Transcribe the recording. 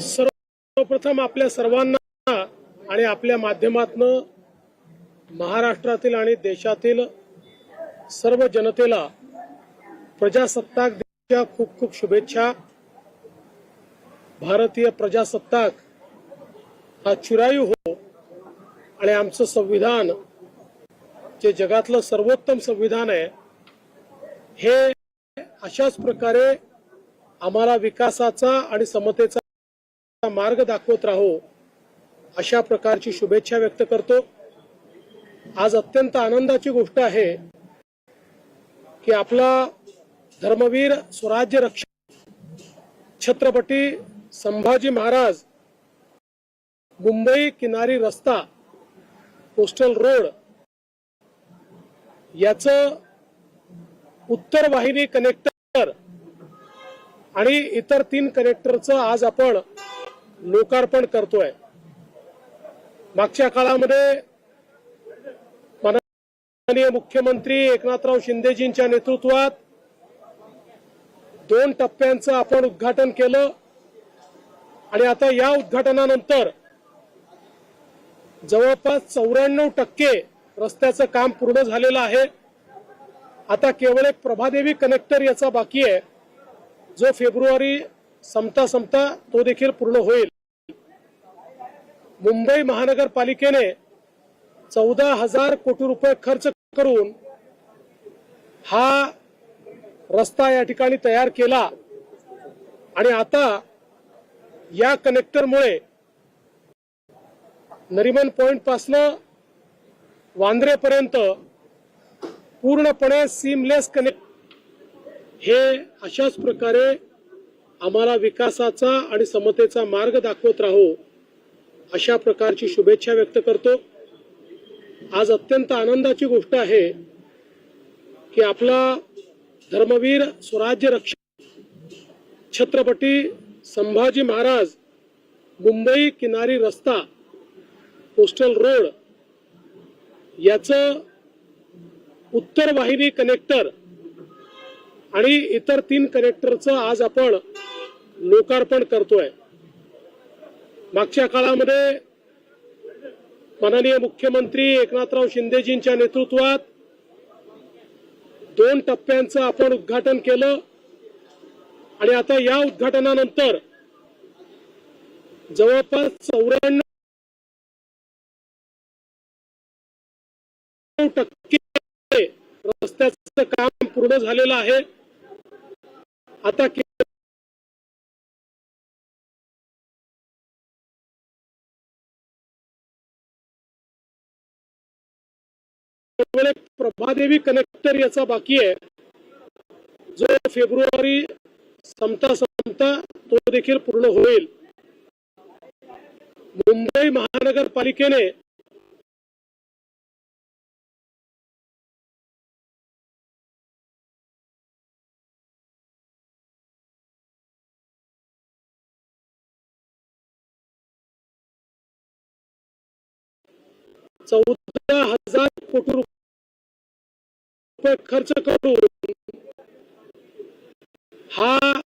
सर्वप्रथम आपल्या सर्वांना आणि आपल्या माध्यमातनं महाराष्ट्रातील आणि देशातील सर्व जनतेला प्रजासत्ताक दिनाच्या खूप खूप शुभेच्छा. भारतीय प्रजासत्ताक हा चिरायू हो आणि आमचं संविधान जे जगातलं सर्वोत्तम संविधान आहे हे अशाच प्रकारे आम्हाला विकासाचा आणि समतेचा मार्ग दाखवत राहो अशा प्रकारची शुभेच्छा व्यक्त करतो. आज अत्यंत आनंदाची गोष्ट आहे की आपला धर्मवीर स्वराज्य रक्षक छत्रपती संभाजी महाराज मुंबई किनारी रस्ता कोस्टल रोड याचं उत्तर वाहिनी कनेक्टर आणि इतर तीन कनेक्टरचं आज आपण लोकार्पण करतोय. मागच्या काळामध्ये माननीय मुख्यमंत्री एकनाथराव शिंदेजींच्या नेतृत्वात दोन टप्प्यांचं आपण उद्घाटन केलं. आणि आता या उद्घाटनानंतर जवळपास चौऱ्याण्णव टक्के रस्त्याचं काम पूर्ण झालेलं आहे. आता केवळ एक प्रभादेवी कनेक्टर याचा बाकी आहे. जो फेब्रुवारी संपता संपता तो देखील पूर्ण होईल. मुंबई महानगरपालिकेने चौदा हजार कोटी रुपये खर्च करून हा रस्ता या ठिकाणी तयार केला. आणि आता या कनेक्टरमुळे नरिमन पॉइंट पासनं वांद्रेपर्यंत पूर्णपणे सीमलेस कनेक्ट हे अशाच प्रकारे आम्हाला विकासाचा आणि समतेचा मार्ग दाखवत राहू. अशा प्रकारची शुभेच्छा व्यक्त करतो. आज अत्यंत आनंदाची गोष्ट आहे की आपला धर्मवीर स्वराज्य रक्षक छत्रपती संभाजी महाराज मुंबई किनारी रस्ता कोस्टल रोड याचं उत्तर वाहिनी कनेक्टर आणि इतर तीन कनेक्टरचं आज आपण लोकार्पण करतोय. मागच्या काळामध्ये माननीय मुख्यमंत्री एकनाथराव शिंदेजींच्या नेतृत्वात दोन टप्प्यांचं आपण उद्घाटन केलं. आणि आता या उद्घाटनानंतर जवळपास चौऱ्याण्णव टक्के रस्त्याचं काम पूर्ण झालेलं आहे. आता केवळ एक प्रभादेवी कनेक्टर याचा बाकी आहे. जो फेब्रुवारी संपता संपता तो देखील पूर्ण होईल. मुंबई महानगरपालिकेने चौदा हजार कोटी रुपये खर्च करून हा